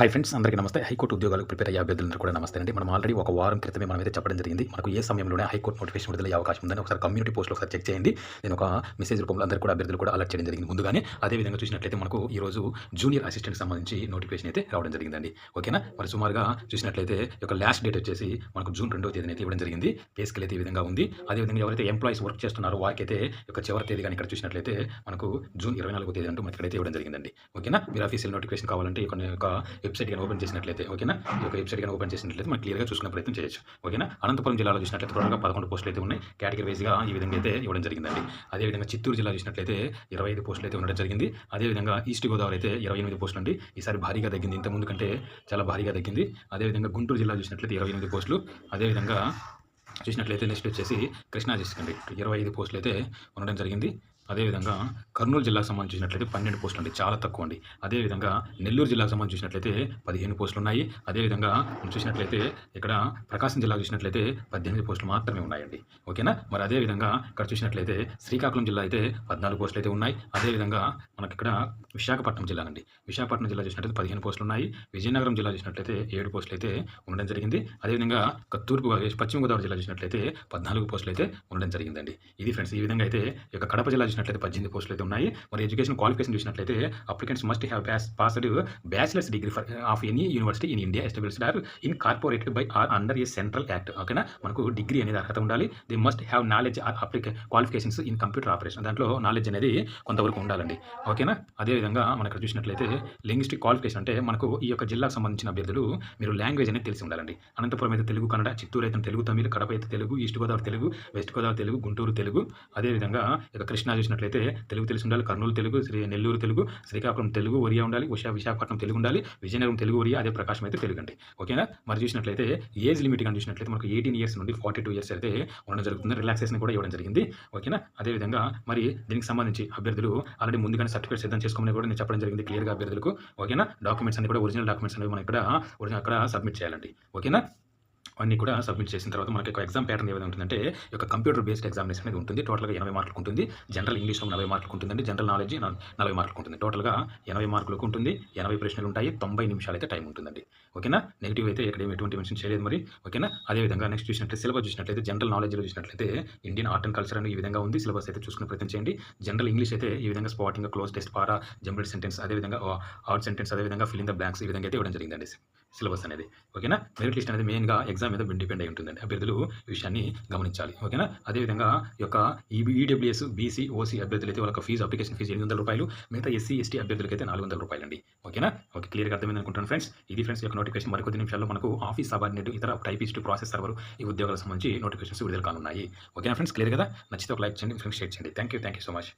Hi friends అందరికీ నమస్తే. High court ఉద్యోగాలకు ప్రిపేర్ అయ్యే అభ్యర్థులందరూ కూడా నమస్తే అండి. మనం ఆల్రెడీ ఒక వారం క్రితమే మనం అయితే చెప్పడం జరిగింది. మనకు ఏ సమయంలోనే హైకోర్టు నోటిఫికేషన్ విడుదలయ్యే అవకాశం ఉందని ఒకసారి కమ్యూనిటీ పోస్ట్లో ఒకసారి చెక్ చేయండి. నేను ఒక మెసేజ్ రూపంలో అందరూ కూడా అభ్యర్థులు కూడా అలర్ట్ చేయడం జరిగింది. ముందుగానే అదే విధంగా చూసినట్లయితే మనకు ఈ రోజు జూనియర్ అసిస్టెంట్ సంబంధించి నోటిఫికేషన్ అయితే రావడం జరిగిందండి. ఓకేనా మరి సుమారుగా చూసినట్లయితే యొక్క లాస్ట్ డేట్ వచ్చేసి మనకు జూన్ రెండో తేదీన అయితే ఇవ్వడం జరిగింది. పే స్కేల్ అయితే ఈ విధంగా ఉంది. అదేవిధంగా ఎవరైతే ఎంప్లాయీస్ వర్క్ చేస్తున్నారో వారికైతే ఈ యొక్క చివరి తేదీ కానీ ఇక్కడ చూసినట్లయితే మనకు జూన్ ఇరవై నాలుగో తేదీ అంటూ మనకి ఇక్కడైతే ఇవ్వడం జరిగిందండి. ఓకేనా మీరు ఆఫీషియల్ నోటిఫికేషన్ కావాలంటే కొన్ని యొక్క వెబ్సైట్ కానీ ఓపెన్ చేసినట్లయితే ఓకేనా? ఈ యొక్క వెబ్సైట్ కానీ ఓపెన్ చేసినట్లయితే మనం క్లియర్గా చూసుకునే ప్రయత్నం చేయొచ్చు ఓకేనా? అనంతపురం జిల్లాలో చూసినట్లయితే టోటల్గా పదకొండు పోస్టులు అయితే ఉన్నాయి. కేటగిరీ వైజ్గా ఈ విధంగా అయితే ఇవ్వడం జరిగిందండి. అదేవిధంగా చిత్తూరు జిల్లా చూసినట్లయితే ఇరవై ఐదు పోస్టులు అయితే ఉండడం జరిగింది. అదేవిధంగా ఈస్ట్ గోదావరి అయితే ఇరవై ఎనిమిది పోస్టులు అండి. ఈసారి భారీగా తగ్గింది. ఇంతకుముందు ముందు కంటే చాలా భారీగా తగ్గింది. అదేవిధంగా గుంటూరు జిల్లా చూసినట్లయితే ఇరవై ఎనిమిది పోస్టులు. అదేవిధంగా చూసినట్లయితే నెక్స్ట్ వచ్చేసి కృష్ణా డిస్ట్రిక్ట్ అండి. ఇరవై ఐదు పోస్టులు అయితే ఉండడం జరిగింది. అదేవిధంగా కర్నూలు జిల్లాకు సంబంధించినట్లయితే పన్నెండు పోస్టులు అండి చాలా తక్కువ అండి. అదేవిధంగా నెల్లూరు జిల్లాకు సంబంధించినట్లయితే పదిహేను పోస్టులు ఉన్నాయి. అదేవిధంగా మనం చూసినట్లయితే ఇక్కడ ప్రకాశం జిల్లాకు చూసినట్లయితే పద్దెనిమిది పోస్టులు మాత్రమే ఉన్నాయండి. ఓకేనా? మరి అదేవిధంగా ఇక్కడ చూసినట్లయితే శ్రీకాకుళం జిల్లా అయితే పద్నాలుగు పోస్టులు అయితే ఉన్నాయి. అదేవిధంగా మనకి ఇక్కడ విశాఖపట్నం జిల్లా అండి. విశాఖపట్నం జిల్లా చూసినట్లయితే పదిహేను పోస్టులు ఉన్నాయి. విజయనగరం జిల్లా చూసినట్లయితే ఏడు పోస్టులు అయితే ఉండడం జరిగింది. అదేవిధంగా ఇక తూర్పు పశ్చిమ గోదావరి జిల్లా చూసినట్లయితే పద్నాలుగు పోస్టులు అయితే ఉండడం జరిగిందండి. ఇది ఫ్రెండ్స్ ఈ విధంగా అయితే ఈ కడప జిల్లా చూసినట్లయితే పద్దెనిమిది పోస్టులు అయితే ఉన్నాయి. మరి ఎడ్యుకేషన్ క్వాలిఫికేషన్ చూసినట్లయితే applicants must have బ్యాస్ passed bachelor's degree for of any university in India established or incorporated by or under a central act ఓకేనా మనకు డిగ్రీ అనేది అర్హత ఉండాలి. ది మస్ట్ హ్యావ్ నాలెడ్జ్ అప్లికే క్వాలిఫికేషన్స్ ఇన్ కంప్యూటర్ ఆపరేషన్ దాంట్లో knowledge అనేది కొంతవరకు ఉండాలండి. ఓకేనా అదేవిధంగా మనం ఇక్కడ చూసినట్లయితే లింగ్విస్టిక్ క్వాలిఫికేషన్ అంటే మనకు ఈ యొక్క జిల్లాకు సంబంధించిన అభ్యర్థులు మీరు లాంగ్వేజ్ అనేది తెలిసి ఉండాలండి. అనంతపురం అయితే తెలుగు కన్నడ చిత్తూరు అయితే తెలుగు తమిళ కడప అయితే తెలుగు ఈస్ట్ గోదావరి తెలుగు వెస్ట్ గోదావరి తెలుగు గుంటూరు తెలుగు. అదేవిధంగా ఇక కృష్ణా చూసినట్లయితే తెలుగు తెలిసి ఉండాలి కర్నూలు తెలుగు శ్రీ నెల్లూరు తెలుగు శ్రీకాకుళం తెలుగు ఒరియా ఉండాలి ఉషా విశాఖపట్నం తెలుగు ఉండాలి విజయనగరం తెలుగు ఒరియా అదే ప్రకాశం అయితే తెలుగు అండి. ఓకేనా? మరి చూసినట్లయితే ఏజ్ లిమిట్ కానీ చూసినట్లయితే మనకు ఎయిటీన్ ఇయర్స్ నుండి ఫార్టీ టూ ఇయర్స్ అయితే ఉండడం జరుగుతుంది. రిలాక్సేషన్ కూడా ఇవ్వడం జరిగింది. ఓకేనా? అదేవిధంగా మరి దీనికి సంబంధించి అభ్యర్థులు ఆల్రెడీ ముందుగానే సర్టిఫికేట్ సిద్ధం చేసుకోమని కూడా నేను చెప్పడం జరిగింది క్లియర్గా అభ్యర్థులకు. ఓకేనా? డాక్యుమెంట్స్ అన్ని కూడా ఒరిజినల్ డాక్యుమెంట్స్ అనేవి మనం ఇక్కడ ఒరిజినల్ అక్కడ సబ్మిట్ చేయాలండి. ఓకేనా? అన్నీ కూడా సబ్మిట్ చేసిన తర్వాత మనకి ఒక ఎగ్జామ్ ప్యాటర్న్ ఏదైతే ఉంటుందంటే ఒక కంప్యూటర్ బేస్డ్ ఎగ్జామినేషన్ అనేది ఉంటుంది. టోటల్గా ఎనభై మార్కులకు ఉంటుంది. జనరల్ ఇంగ్లీష్లో నలభై మార్కులు ఉంటుందండి. జనరల్ నాలెడ్జ్ నలభై మార్కులకు ఉంటుంది. టోటల్గా ఎనభై మార్కులకు ఉంటుంది. ఎనభై ప్రశ్నలు ఉంటాయి. తొంభై నిమిషాలు అయితే టైం ఉంటుందండి. ఓకేనా? నెగిటివ్ అయితే ఇక్కడ ఏమి ఎటువంటి మెన్షన్ చేయలేదు మరి. ఓకేనా? అదేవిధంగా నెక్స్ట్ చూసినట్లయితే సిలబస్ చూసినట్లయితే జనరల్ నాలెడ్జ్లో చూసినట్లయితే ఇండియన్ ఆర్ట్ అండ్ కల్చర్ అని ఈ విధంగా ఉంది. సిలబస్ అయితే చూసుకునే ప్రయత్నం చేయండి. జనరల్ ఇంగ్లీష్ అయితే ఈ విధంగా spotting cloze test para jumble sentence అదేవిధంగా ఆర్ట్ సెంటెన్స్ అదేవిధంగా ఫిల్ ఇన్ ద బ్లాంక్స్ ఈ విధంగా అయితే ఇవ్వడం జరిగిందండి. సిలబస్ అనేది. ఓకేనా? మెరిట్ లిస్ట్ అనేది మెయిన్గా ఎగ్జామ్ మీద డిపెండ్ అయి ఉంటుందండి. అభ్యర్థులు విషయాన్ని గమనించాలి. ఓకేనా? అదేవిధంగా ఈ యొక్క ఈడబ్ల్యూఎస్ బీసీ ఓసీ అభ్యర్థులు అయితే వాళ్ళకి ఫీజు అప్లికేషన్ ఫీజు ఎనిమిది వందల రూపాయలు మిగతా ఎస్సీ ఎస్టీ అభ్యర్థులకి అయితే నాలుగు వందల రూపాయలు అండి ఓకేనా? ఓకే క్లియర్గా అర్థమైంది అనుకుంటాను ఫ్రెండ్స్. ఇది ఫ్రెండ్స్ యొక్క నోటిఫికేషన్ మరికొద్ది నిమిషాల్లో మనకు ఆఫీస్ సబార్డినేట్ ఇతర టైపిస్ట్ ప్రాసెస్ సర్వర్ ఈ ఉద్యోగాలకు సంబంధించి నోటిఫికేషన్స్ విడుదల కానున్నాయి. ఓకేనా ఫ్రెండ్స్? క్లియర్ కదా? నచ్చితే ఒక లైక్ చేయండి ఫ్రెండ్స్ షేర్ చేయండి. Thank you thank you so much.